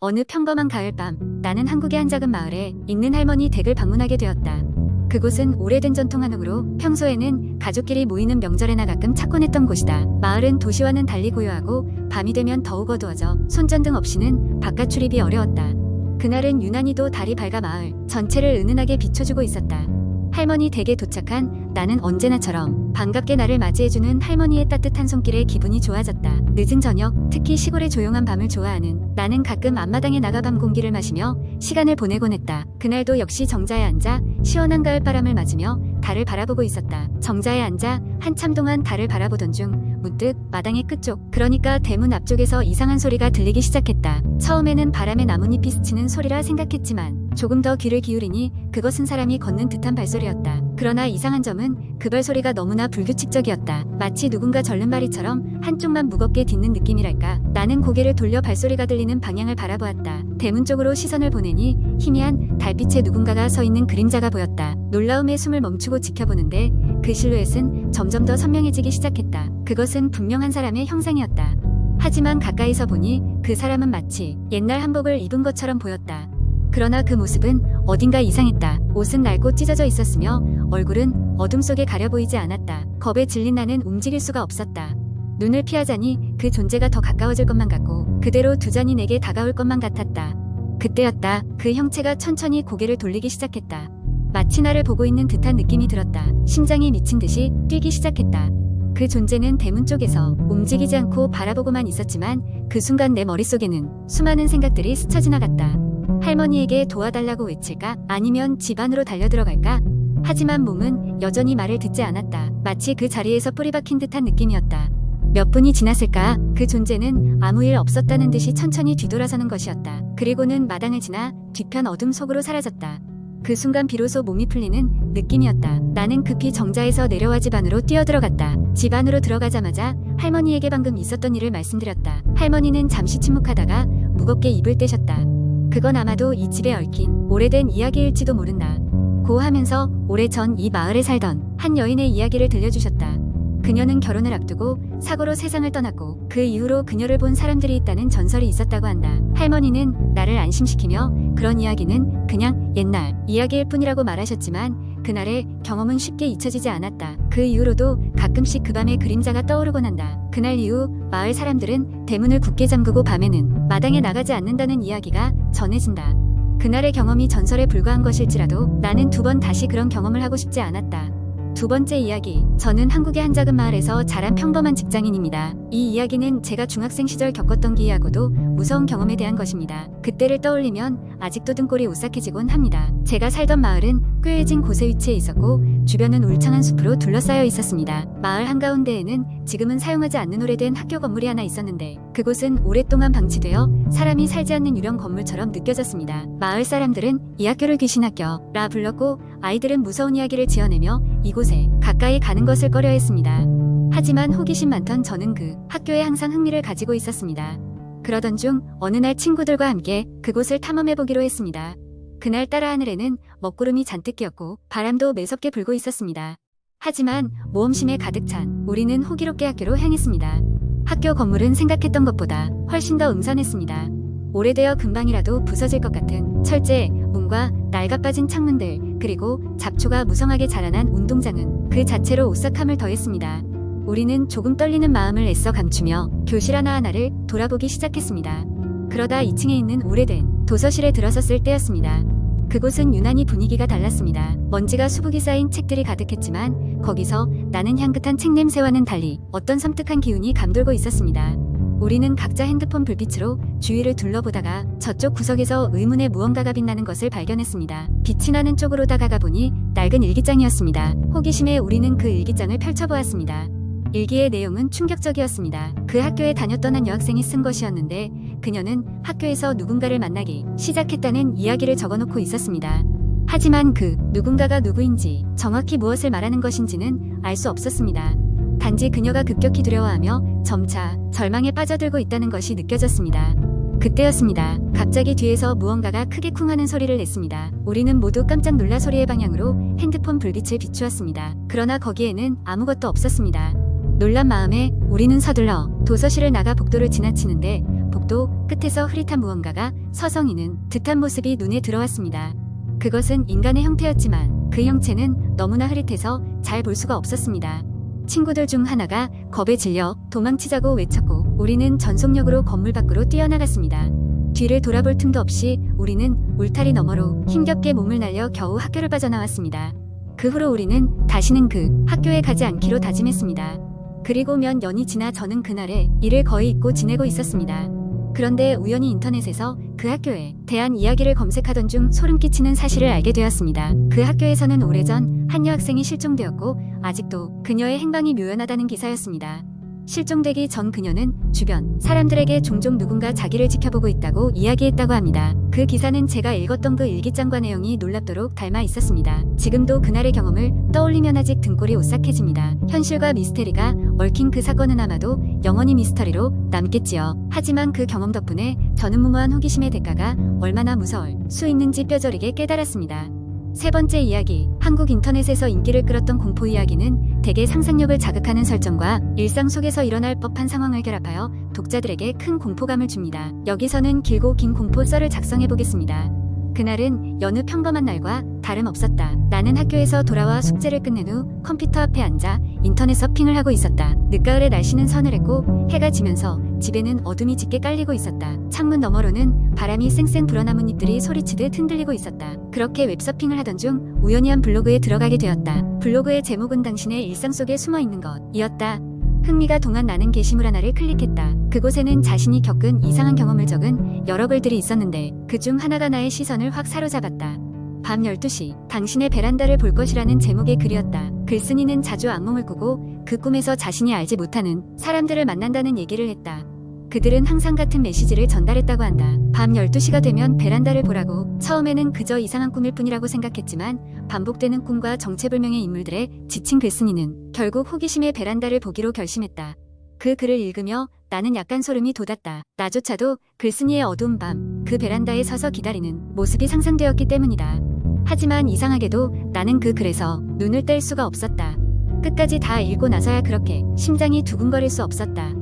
어느 평범한 가을밤 나는 한국의 한 작은 마을에 있는 할머니 댁을 방문하게 되었다. 그곳은 오래된 전통 한옥으로 평소에는 가족끼리 모이는 명절에나 가끔 찾곤 했던 곳이다. 마을은 도시와는 달리 고요하고 밤이 되면 더욱 어두워져 손전등 없이는 바깥 출입이 어려웠다. 그날은 유난히도 달이 밝아 마을 전체를 은은하게 비춰주고 있었다. 할머니 댁에 도착한 나는 언제나처럼 반갑게 나를 맞이해주는 할머니의 따뜻한 손길에 기분이 좋아졌다. 늦은 저녁, 특히 시골의 조용한 밤을 좋아하는 나는 가끔 앞마당에 나가 밤 공기를 마시며 시간을 보내곤 했다. 그날도 역시 정자에 앉아 시원한 가을 바람을 맞으며 달을 바라보고 있었다. 정자에 앉아 한참 동안 달을 바라보던 중 문득 마당의 끝쪽, 그러니까 대문 앞쪽에서 이상한 소리가 들리기 시작했다. 처음에는 바람에 나뭇잎이 스치는 소리라 생각했지만 조금 더 귀를 기울이니 그것은 사람이 걷는 듯한 발소리였다. 그러나 이상한 점은 그 발소리가 너무나 불규칙적이었다. 마치 누군가 절름발이처럼 한쪽만 무겁게 딛는 느낌이랄까. 나는 고개를 돌려 발소리가 들리는 방향을 바라보았다. 대문 쪽으로 시선을 보내니 희미한 달빛에 누군가가 서 있는 그림자가 보였다. 놀라움에 숨을 멈추고 지켜보는데 그 실루엣은 점점 더 선명해지기 시작했다. 그것은 분명 한 사람의 형상이었다. 하지만 가까이서 보니 그 사람은 마치 옛날 한복을 입은 것처럼 보였다. 그러나 그 모습은 어딘가 이상했다. 옷은 낡고 찢어져 있었으며 얼굴은 어둠 속에 가려 보이지 않았다. 겁에 질린 나는 움직일 수가 없었다. 눈을 피하자니 그 존재가 더 가까워질 것만 같고 그대로 두 잔이 내게 다가올 것만 같았다. 그때였다. 그 형체가 천천히 고개를 돌리기 시작했다. 마치 나를 보고 있는 듯한 느낌이 들었다. 심장이 미친 듯이 뛰기 시작했다. 그 존재는 대문 쪽에서 움직이지 않고 바라보고만 있었지만 그 순간 내 머릿속에는 수많은 생각들이 스쳐 지나갔다. 할머니에게 도와달라고 외칠까? 아니면 집 안으로 달려들어갈까? 하지만 몸은 여전히 말을 듣지 않았다. 마치 그 자리에서 뿌리 박힌 듯한 느낌이었다. 몇 분이 지났을까? 그 존재는 아무 일 없었다는 듯이 천천히 뒤돌아서는 것이었다. 그리고는 마당을 지나 뒤편 어둠 속으로 사라졌다. 그 순간 비로소 몸이 풀리는 느낌이었다. 나는 급히 정자에서 내려와 집 안으로 뛰어들어갔다. 집 안으로 들어가자마자 할머니에게 방금 있었던 일을 말씀드렸다. 할머니는 잠시 침묵하다가 무겁게 입을 떼셨다. 그건 아마도 이 집에 얽힌 오래된 이야기일지도 모른다. 고 하면서 오래전 이 마을에 살던 한 여인의 이야기를 들려주셨다. 그녀는 결혼을 앞두고 사고로 세상을 떠났고 그 이후로 그녀를 본 사람들이 있다는 전설이 있었다고 한다. 할머니는 나를 안심시키며 그런 이야기는 그냥 옛날 이야기일 뿐이라고 말하셨지만 그날의 경험은 쉽게 잊혀지지 않았다. 그 이후로도 가끔씩 그 밤의 그림자가 떠오르곤 한다. 그날 이후 마을 사람들은 대문을 굳게 잠그고 밤에는 마당에 나가지 않는다는 이야기가 전해진다. 그날의 경험이 전설에 불과한 것일지라도 나는 두 번 다시 그런 경험을 하고 싶지 않았다. 두 번째 이야기. 저는 한국의 한 작은 마을에서 자란 평범한 직장인입니다. 이 이야기는 제가 중학생 시절 겪었던 기이하고도 무서운 경험에 대한 것입니다. 그때를 떠올리면 아직도 등골이 오싹해지곤 합니다. 제가 살던 마을은 꾀해진 곳에 위치해 있었고 주변은 울창한 숲으로 둘러싸여 있었습니다. 마을 한가운데에는 지금은 사용하지 않는 오래된 학교 건물이 하나 있었는데 그곳은 오랫동안 방치되어 사람이 살지 않는 유령 건물처럼 느껴졌습니다. 마을 사람들은 이 학교를 귀신 학교라 불렀고 아이들은 무서운 이야기를 지어내며 이곳에 가까이 가는 것을 꺼려 했습니다. 하지만 호기심 많던 저는 그 학교에 항상 흥미를 가지고 있었습니다. 그러던 중 어느 날 친구들과 함께 그곳을 탐험해보기로 했습니다. 그날 따라 하늘에는 먹구름이 잔뜩 끼었고 바람도 매섭게 불고 있었습니다. 하지만 모험심에 가득 찬 우리는 호기롭게 학교로 향했습니다. 학교 건물은 생각했던 것보다 훨씬 더 음산했습니다. 오래되어 금방이라도 부서질 것 같은 철제, 문과 낡아빠진 창문들, 그리고 잡초가 무성하게 자라난 운동장은 그 자체로 오싹함을 더했습니다. 우리는 조금 떨리는 마음을 애써 감추며 교실 하나하나를 돌아보기 시작했습니다. 그러다 2층에 있는 오래된 도서실에 들어섰을 때였습니다. 그곳은 유난히 분위기가 달랐습니다. 먼지가 수북이 쌓인 책들이 가득했지만 거기서 나는 향긋한 책 냄새와는 달리 어떤 섬뜩한 기운이 감돌고 있었습니다. 우리는 각자 핸드폰 불빛으로 주위를 둘러보다가 저쪽 구석에서 의문의 무언가가 빛나는 것을 발견했습니다. 빛이 나는 쪽으로 다가가 보니 낡은 일기장이었습니다. 호기심에 우리는 그 일기장을 펼쳐보았습니다. 일기의 내용은 충격적이었습니다. 그 학교에 다녔던 한 여학생이 쓴 것이었는데 그녀는 학교에서 누군가를 만나기 시작했다는 이야기를 적어놓고 있었습니다. 하지만 그 누군가가 누구인지 정확히 무엇을 말하는 것인지는 알 수 없었습니다. 단지 그녀가 급격히 두려워하며 점차 절망에 빠져들고 있다는 것이 느껴졌습니다. 그때였습니다. 갑자기 뒤에서 무언가가 크게 쿵 하는 소리를 냈습니다. 우리는 모두 깜짝 놀라 소리의 방향으로 핸드폰 불빛을 비추었습니다. 그러나 거기에는 아무것도 없었습니다. 놀란 마음에 우리는 서둘러 도서실을 나가 복도를 지나치는데 또 끝에서 흐릿한 무언가가 서성이는 듯한 모습이 눈에 들어왔습니다. 그것은 인간의 형태였지만 그 형체는 너무나 흐릿해서 잘 볼 수가 없었습니다. 친구들 중 하나가 겁에 질려 도망치자고 외쳤고 우리는 전속력으로 건물 밖으로 뛰어나갔습니다. 뒤를 돌아볼 틈도 없이 우리는 울타리 너머로 힘겹게 몸을 날려 겨우 학교를 빠져나왔습니다. 그 후로 우리는 다시는 그 학교에 가지 않기로 다짐했습니다. 그리고 몇 년이 지나 저는 그날에 이를 거의 잊고 지내고 있었습니다. 그런데 우연히 인터넷에서 그 학교에 대한 이야기를 검색하던 중 소름 끼치는 사실을 알게 되었습니다. 그 학교에서는 오래전 한 여학생이 실종되었고 아직도 그녀의 행방이 묘연하다는 기사였습니다. 실종되기 전 그녀는 주변 사람들에게 종종 누군가 자기를 지켜보고 있다고 이야기했다고 합니다. 그 기사는 제가 읽었던 그 일기장과 내용이 놀랍도록 닮아 있었습니다. 지금도 그날의 경험을 떠올리면 아직 등골이 오싹해집니다. 현실과 미스테리가 얽힌 그 사건은 아마도 영원히 미스터리로 남겠지요. 하지만 그 경험 덕분에 저는 무모한 호기심의 대가가 얼마나 무서울 수 있는지 뼈저리게 깨달았습니다. 세 번째 이야기, 한국 인터넷에서 인기를 끌었던 공포 이야기는 대개 상상력을 자극하는 설정과 일상 속에서 일어날 법한 상황을 결합하여 독자들에게 큰 공포감을 줍니다. 여기서는 길고 긴 공포 썰을 작성해 보겠습니다. 그날은 여느 평범한 날과 다름없었다. 나는 학교에서 돌아와 숙제를 끝낸 후 컴퓨터 앞에 앉아 인터넷 서핑을 하고 있었다. 늦가을에 날씨는 서늘했고 해가 지면서 집에는 어둠이 짙게 깔리고 있었다. 창문 너머로는 바람이 쌩쌩 불어 나뭇잎들이 소리치듯 흔들리고 있었다. 그렇게 웹서핑을 하던 중 우연히 한 블로그에 들어가게 되었다. 블로그의 제목은 당신의 일상 속에 숨어 있는 것이었다. 흥미가 동한 나는 게시물 하나를 클릭했다. 그곳에는 자신이 겪은 이상한 경험을 적은 여러 글들이 있었는데 그 중 하나가 나의 시선을 확 사로잡았다. 밤 12시 당신의 베란다를 볼 것이라는 제목의 글이었다. 글쓴이는 자주 악몽을 꾸고 그 꿈에서 자신이 알지 못하는 사람들을 만난다는 얘기를 했다. 그들은 항상 같은 메시지를 전달했다고 한다. 밤 12시가 되면 베란다를 보라고 처음에는 그저 이상한 꿈일 뿐이라고 생각했지만 반복되는 꿈과 정체불명의 인물들의 지친 글쓴이는 결국 호기심에 베란다를 보기로 결심했다. 그 글을 읽으며 나는 약간 소름이 돋았다. 나조차도 글쓴이의 어두운 밤, 그 베란다에 서서 기다리는 모습이 상상되었기 때문이다. 하지만 이상하게도 나는 그 글에서 눈을 뗄 수가 없었다. 끝까지 다 읽고 나서야 그렇게 심장이 두근거릴 수 없었다.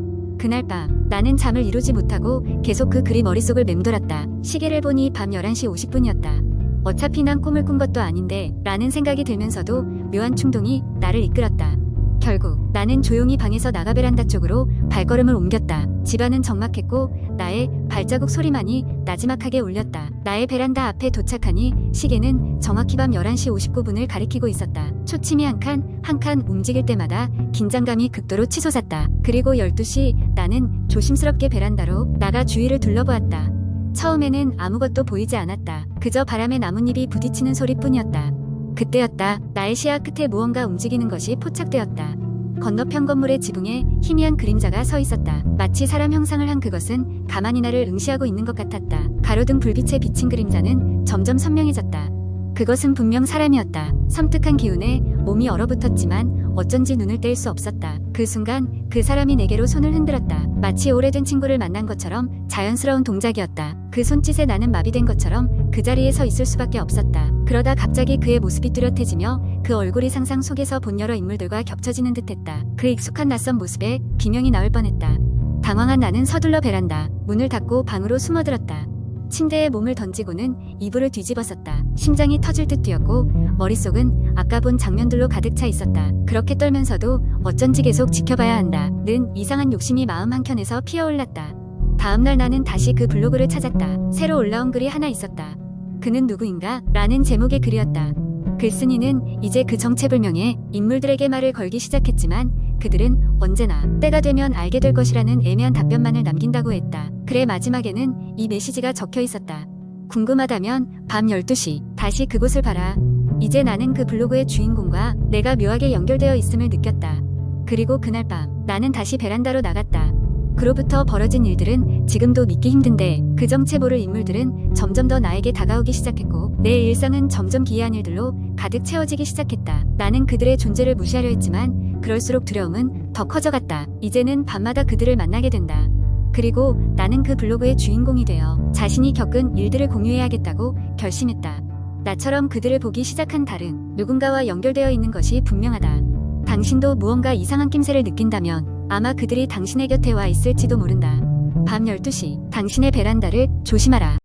그날 밤 나는 잠을 이루지 못하고 계속 그 글이 머릿속을 맴돌았다. 시계를 보니 밤 11시 50분이었다. 어차피 난 꿈을 꾼 것도 아닌데 라는 생각이 들면서도 묘한 충동이 나를 이끌었다. 결국 나는 조용히 방에서 나가 베란다 쪽으로 발걸음을 옮겼다. 집안은 적막했고 나의 발자국 소리만이 나지막하게 울렸다. 나의 베란다 앞에 도착하니 시계는 정확히 밤 11시 59분을 가리키고 있었다. 초침이 한 칸, 한 칸 움직일 때마다 긴장감이 극도로 치솟았다. 그리고 12시 나는 조심스럽게 베란다로 나가 주위를 둘러보았다. 처음에는 아무것도 보이지 않았다. 그저 바람에 나뭇잎이 부딪히는 소리뿐이었다. 그때였다. 나의 시야 끝에 무언가 움직이는 것이 포착되었다. 건너편 건물의 지붕에 희미한 그림자가 서 있었다. 마치 사람 형상을 한 그것은 가만히 나를 응시하고 있는 것 같았다. 가로등 불빛에 비친 그림자는 점점 선명해졌다. 그것은 분명 사람이었다. 섬뜩한 기운에 몸이 얼어붙었지만 어쩐지 눈을 뗄 수 없었다. 그 순간 그 사람이 내게로 손을 흔들었다. 마치 오래된 친구를 만난 것처럼 자연스러운 동작이었다. 그 손짓에 나는 마비된 것처럼 그 자리에 서 있을 수밖에 없었다. 그러다 갑자기 그의 모습이 뚜렷해지며 그 얼굴이 상상 속에서 본 여러 인물들과 겹쳐지는 듯했다. 그 익숙한 낯선 모습에 비명이 나올 뻔했다. 당황한 나는 서둘러 베란다. 문을 닫고 방으로 숨어들었다. 침대에 몸을 던지고는 이불을 뒤집어 썼다. 심장이 터질 듯 뛰었고 머릿속은 아까 본 장면들로 가득 차 있었다. 그렇게 떨면서도 어쩐지 계속 지켜봐야 한다. 는 이상한 욕심이 마음 한켠에서 피어올랐다. 다음날 나는 다시 그 블로그를 찾았다. 새로 올라온 글이 하나 있었다. 그는 누구인가? 라는 제목의 글이었다. 글쓴이는 이제 그 정체불명의 인물들에게 말을 걸기 시작했지만 그들은 언제나 때가 되면 알게 될 것이라는 애매한 답변만을 남긴다고 했다. 글의 마지막에는 이 메시지가 적혀 있었다. 궁금하다면 밤 12시 다시 그곳을 봐라. 이제 나는 그 블로그의 주인공과 내가 묘하게 연결되어 있음을 느꼈다. 그리고 그날 밤 나는 다시 베란다로 나갔다. 그로부터 벌어진 일들은 지금도 믿기 힘든데 그 정체 모를 인물들은 점점 더 나에게 다가오기 시작했고 내 일상은 점점 기이한 일들로 가득 채워지기 시작했다. 나는 그들의 존재를 무시하려 했지만 그럴수록 두려움은 더 커져갔다. 이제는 밤마다 그들을 만나게 된다. 그리고 나는 그 블로그의 주인공이 되어 자신이 겪은 일들을 공유해야겠다고 결심했다. 나처럼 그들을 보기 시작한 다른 누군가와 연결되어 있는 것이 분명하다. 당신도 무언가 이상한 낌새를 느낀다면 아마 그들이 당신의 곁에 와 있을지도 모른다. 밤 12시 당신의 베란다를 조심하라.